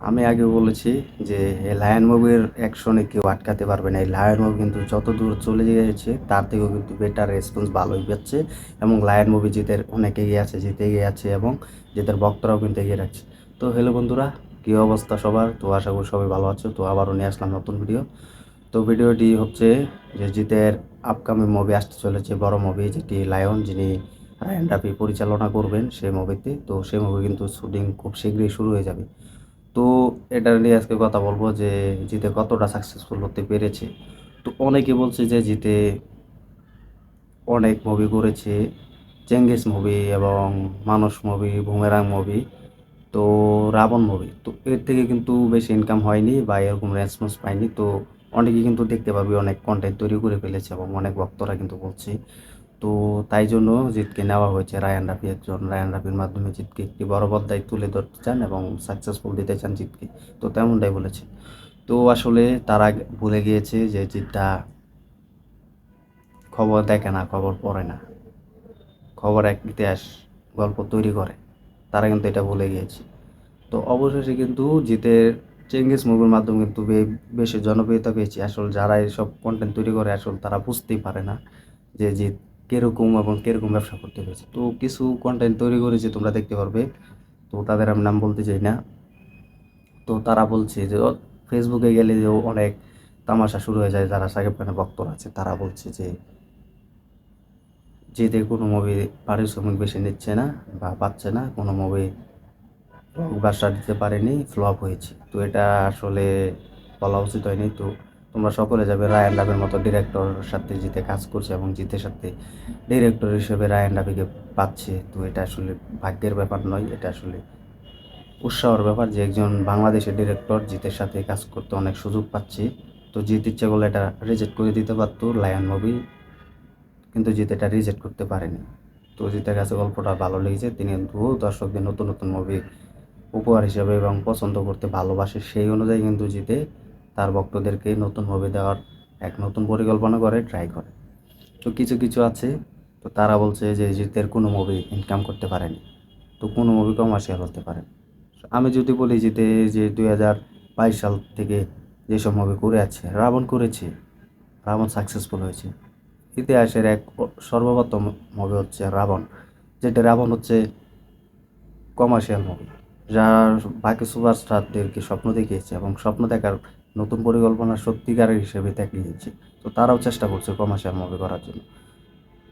আমি আগে বলেছি যে লায়ন মুভির অ্যাকশনে কেউ আটকাতে পারবে না। এই লায়ন মুভি কিন্তু যত দূর চলে গিয়েছে, তার থেকেও কিন্তু বেটার রেসপন্স ভালোই পাচ্ছে এবং লায়ন মুভি জিতের অনেক এগিয়ে আছে, জিতে এগিয়ে আছে এবং জিতের ভক্তরাও কিন্তু এগিয়ে রাখছে। তো হ্যালো বন্ধুরা, কী অবস্থা সবার? তো আশা করি সবাই ভালো আছো। তো আবারও নিয়ে আসলাম নতুন ভিডিও তো ভিডিওটি হচ্ছে যে জিতের আপকামিং মুভি আসতে চলেছে, বড় মুভি যেটি লায়ন যিনি রায়ন রাফি পরিচালনা করবেন সেই মুভিতে তো সেই মুভি কিন্তু শুটিং খুব শীঘ্রই শুরু হয়ে যাবে। তো এটা নিয়ে আজকে কথা বলব যে জিতে কতটা সাকসেসফুল হতে পেরেছে। তো অনেকে বলছে যে জিতে অনেক মুভি করেছে চেঙ্গিস মুভি এবং মানুষ মুভি বুমেরাং মুভি তো রাবণ মুভি তো এর থেকে কিন্তু বেশি ইনকাম হয়নি বা এরকম রেসপন্স পাইনি তো অনেকে কিন্তু দেখতে পাবি অনেক কন্টেন্ট তৈরি করে ফেলেছে এবং অনেক ভক্তরা কিন্তু বলছে তো তাই জন্য জিতকে নেওয়া হয়েছে রায়ান রাফি একজন। রায়ান রাফির মাধ্যমে জিতকে একটি বড় পর্দায় তুলে ধরতে চান এবং সাকসেসফুল দিতে চান জিতকে। তো তেমনটাই বলেছে। তো আসলে তারা ভুলে গিয়েছে যে জিতটা খবর দেখে না, খবর পড়ে না। খবর এক ইতিহাস গল্প তৈরি করে। তারা কিন্তু এটা ভুলে গিয়েছে। তো অবশেষে কিন্তু জিতের চেঙ্গিস মুভির মাধ্যমে কিন্তু বেশি জনপ্রিয়তা পেয়েছে। আসলে যারা এইসব কন্টেন্ট তৈরি করে, আসলে তারা বুঝতেই পারে না যে জিত কীরকম এবং কীরকম ব্যবসা করতে পেরেছে তো কিছু কন্টেন্ট তৈরি করেছে, তোমরা দেখতে পারবে। তো তাদের আমি নাম বলতে চাই না। তো তারা বলছে যে ফেসবুকে গেলে যে অনেক তামাশা শুরু হয়ে যায়, যারা সাকিব খানের ভক্তরা আছে, তারা বলছে যে জিতের কোনো মুভি পারিশ্রমিক বেশি নিচ্ছে না বা পাচ্ছে না, কোনো মুভি বাসা দিতে পারেনি ফ্লপ হয়েছে। তো এটা আসলে বলা উচিত হয়নি। তো তোমরা সকলে যাবে রায়ান রাবের মতো ডিরেক্টরের সাথে জিতে কাজ করছে এবং জিতে সাথে ডিরেক্টর হিসেবে রায়ান রাবিকে পাচ্ছে। তো এটা আসলে ভাগ্যের ব্যাপার নয়, এটা আসলে উৎসাহর ব্যাপার যে একজন বাংলাদেশের ডিরেক্টর জিতের সাথে কাজ করতে অনেক সুযোগ পাচ্ছে। তো জিত ইচ্ছে করলে এটা রিজেক্ট করে দিতে পারতো লায়ন মুভি কিন্তু জিত এটা রিজেক্ট করতে পারেনি। তো জিতের কাছে গল্পটা ভালো লেগেছে। তিনি কিন্তু দর্শকদের নতুন নতুন মুভি উপহার হিসেবে এবং পছন্দ করতে ভালোবাসে। সেই অনুযায়ী কিন্তু জিতে তার ভক্তদেরকে নতুন মুভি দেওয়ার এক নতুন পরিকল্পনা করে ট্রাই করে। তো কিছু কিছু আছে, তো তারা বলছে যে জিতের কোনো মুভি ইনকাম করতে পারেনি। তো কোনো মুভি কমার্শিয়াল হতে পারে আমি যদি বলি জিতে যে দুই হাজার বাইশ সাল থেকে যেসব মুভি করে আছে, রাবণ করেছে, রাবণ সাকসেসফুল হয়েছে। ইতিহাসের এক সর্বপ্রথম মুভি হচ্ছে রাবণ, যেটা রাবণ হচ্ছে কমার্শিয়াল মুভি যা বাকি সুপারস্টারদেরকে স্বপ্ন দেখিয়েছে এবং স্বপ্ন দেখার নতুন পরিকল্পনা সত্যিকারের হিসেবে দেখিয়েছে তো তারাও চেষ্টা করছে কমার্শিয়াল মুভি করার জন্য।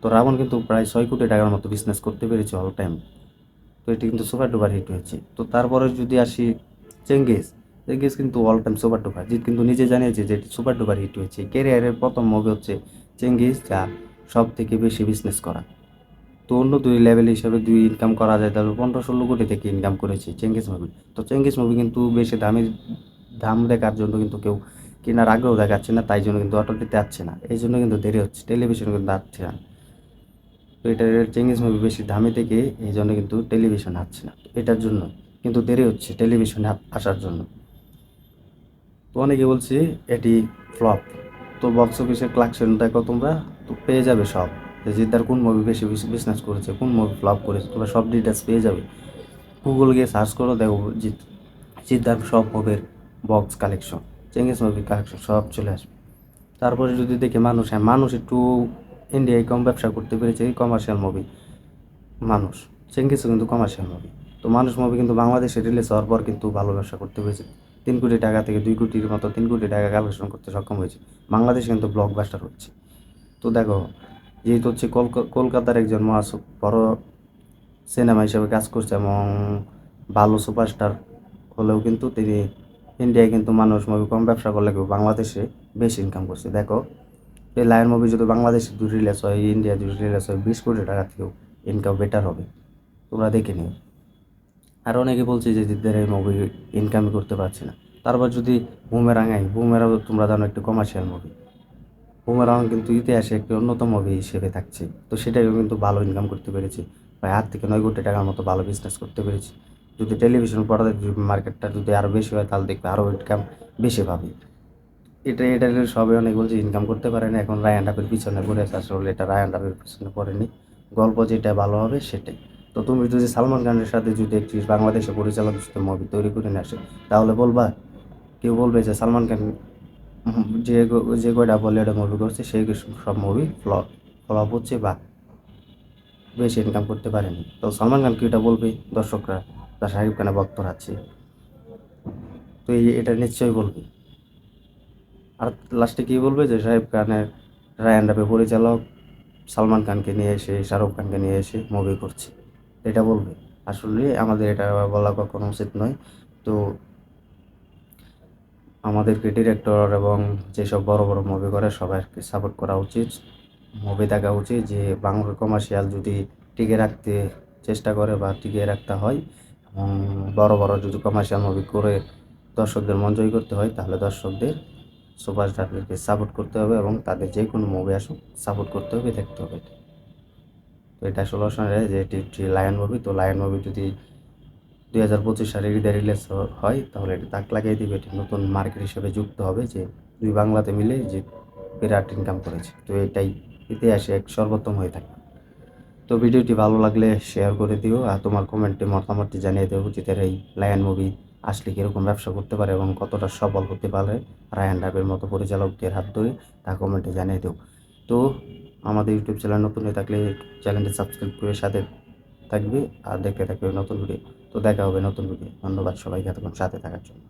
তো রাবণ কিন্তু প্রায় ছয় কোটি টাকার মতো বিজনেস করতে পেরেছে অল টাইম তো এটি কিন্তু সুপার ডুপার হিট হয়েছে। তো তারপরে যদি আসি চেঙ্গিস চেঙ্গিস কিন্তু all time super duper Jeet কিন্তু নিজে জানিয়েছে যে এটি সুপার ডুপার হিট হয়েছে। ক্যারিয়ারের প্রথম মুভি হচ্ছে চেঙ্গিস, যা সব থেকে বেশি বিজনেস করা। তো অন্য দুই লেভেল হিসাবে দুই ইনকাম করা যায়, তাহলে পনেরো ষোলো কোটি থেকে ইনকাম করেছে চেঙ্গিস মুভি তো চেঙ্গিস মুভি কিন্তু বেশি দামি দাম দেখার জন্য কিন্তু কেউ কেনার আগ্রহ দেখাচ্ছে না, তাই জন্য কিন্তু অটোটিতে আসছে না। এই জন্য কিন্তু দেরি হচ্ছে টেলিভিশন কিন্তু আসছে না। তো এটার চেঙ্গিস মুভি বেশি দামি থেকে এই জন্য কিন্তু টেলিভিশন আসছে না। এটার জন্য কিন্তু দেরি হচ্ছে টেলিভিশনে আসার জন্য। তো অনেকে বলছে এটি ফ্লপ তো বক্স অফিসের কালেকশন দেখো তোমরা? তো পেয়ে যাবে সব। যে জিদ্দার কোন মুভি বেশি বিজনেস করেছে, কোন মুভি ফ্লপ করেছে, তোমরা সব ডিটেলস পেয়ে যাবে। গুগল গিয়ে সার্চ করো, দেখো জিদ্দার সব মুভির বক্স কালেকশন চেঙ্গিস মুভির কালেকশন সব চলে আসবে। তারপরে যদি দেখি মানুষ হ্যাঁ মানুষ একটু ইন্ডিয়ায় কম ব্যবসা করতে পেরেছে কমার্শিয়াল মুভি মানুষ চেঙ্গিসও কিন্তু কমার্শিয়াল মুভি তো মানুষ মুভি কিন্তু বাংলাদেশে রিলিজ হওয়ার পর কিন্তু ভালো ব্যবসা করতে পেরেছে। তিন কোটি টাকা থেকে দুই কোটির মতো, তিন কোটি টাকা কালেকশন করতে সক্ষম হয়েছে। বাংলাদেশে কিন্তু ব্লকবাস্টার হচ্ছে। তো দেখো, যেহেতু হচ্ছে কলকা- কলকাতার একজন মহাসু বড় সিনেমা হিসেবে কাজ করছে এবং ভালো সুপারস্টার হলেও কিন্তু তিনি ইন্ডিয়ায় কিন্তু মানুষ মুভি কম ব্যবসা করলে কেউ বাংলাদেশে বেশি ইনকাম করছে। দেখো, এই লায়ন মুভি যদি বাংলাদেশে দুই রিলিজ হয় ইন্ডিয়া যদি রিলিজ হয়, বিশ কোটি টাকা থেকেও ইনকাম বেটার হবে। তোমরা দেখে নিও। আর অনেকে বলছে যে জিদ্দের এই মুভি ইনকামই করতে পারছে না। তারপর যদি বুমেরাং আই বুমেরাও তোমরা জানো একটি কমার্শিয়াল মুভি বুমেরাং কিন্তু ইতিহাসে একটি অন্যতম মুভি হিসেবে থাকছে। তো সেটাও কিন্তু ভালো ইনকাম করতে পেরেছে। প্রায় আট থেকে নয় কোটি টাকার মতো ভালো বিজনেস করতে পেরেছে। যদি টেলিভিশন পর্দায় মার্কেটটা যদি আরও বেশি হয়, তাহলে দেখবে আরও ইনকাম বেশি পাবে। এটা এটা সবাই অনেক বলছে ইনকাম করতে পারে না। এখন রায়ান ডাবের পিছনে পড়ে আছে। আসলে এটা রায়ান ডাবের পিছনে পড়েনি। গল্প যেটা ভালো হবে সেটাই। তো তুমি যদি সালমান খানের সাথে যদি একটি বাংলাদেশে পরিচালক যদি মুভি তৈরি করে নিয়ে আসে, তাহলে বলবা? কেউ বলবে যে সালমান খান যে যে কয়টা বলিউডে মুভি করছে, সেই সব মুভি ফ্লপ ফ্লপ হচ্ছে বা বেশি ইনকাম করতে পারেনি। তো সালমান খান কি এটা বলবে দর্শকরা? তার শাহিব খানের ভক্তরা আছে তো এই এটা নিশ্চয়ই বলবে। আর লাস্টে কি বলবে যে শাহিব খানের রায়ান রাফি পরিচালক সালমান খানকে নিয়ে এসে, শাহরুখ খানকে নিয়ে এসে মুভি করছে। এটা বলবে। আসলে আমাদের এটা বলা কখনো উচিত নয়। তো আমাদেরকে ডিরেক্টর এবং যেসব বড় বড় মুভি করে সবাইকে সাপোর্ট করা উচিত। মুভি দেখা উচিত যে বাংলা কমার্শিয়াল যদি টিকে রাখতে চেষ্টা করে বা টিকিয়ে রাখতে হয় বড় বড় যদি কমার্শিয়াল মুভি করে দর্শকদের মন জয় করতে হয়, তাহলে দর্শকদের সুপারস্টারদেরকে সাপোর্ট করতে হবে এবং তাদের যে কোনো মুভি আসুক সাপোর্ট করতে হবে, দেখতে হবে। তো এটা আসলে শোনা যে এটি একটি লায়ন মুভি তো লায়ন মুভি যদি দুই হাজার পঁচিশ সালে ঈদে রিলিজ হয়, তাহলে এটি তাক লাগিয়ে দিবে। এটি নতুন মার্কেট হিসেবে যুক্ত হবে যে দুই বাংলাতে মিলে যে বিরাট ইনকাম করেছে। তো এটাই ইতিহাসে এক সর্বোত্তম হয়ে থাকে তো ভিডিওটি ভালো লাগলে শেয়ার করে দিও আর তোমার কমেন্টে মতামতটি জানিয়ে দেবো জিতের এই লায়ন মুভি আসলে কীরকম ব্যবসা করতে পারে এবং কতটা সফল হতে পারে। রায়ান রাবের মতো পরিচালকদের হাত ধরে তা কমেন্টে জানিয়ে দেবো তো আমাদের ইউটিউব চ্যানেল নতুন হয়ে থাকলে চ্যানেলটি সাবস্ক্রাইব করে সাথে থাকবে আর দেখতে থাকবে নতুন ভিডিও তো দেখা হবে নতুন ভিডিও ধন্যবাদ সবাইকে এতক্ষণ সাথে থাকার জন্য।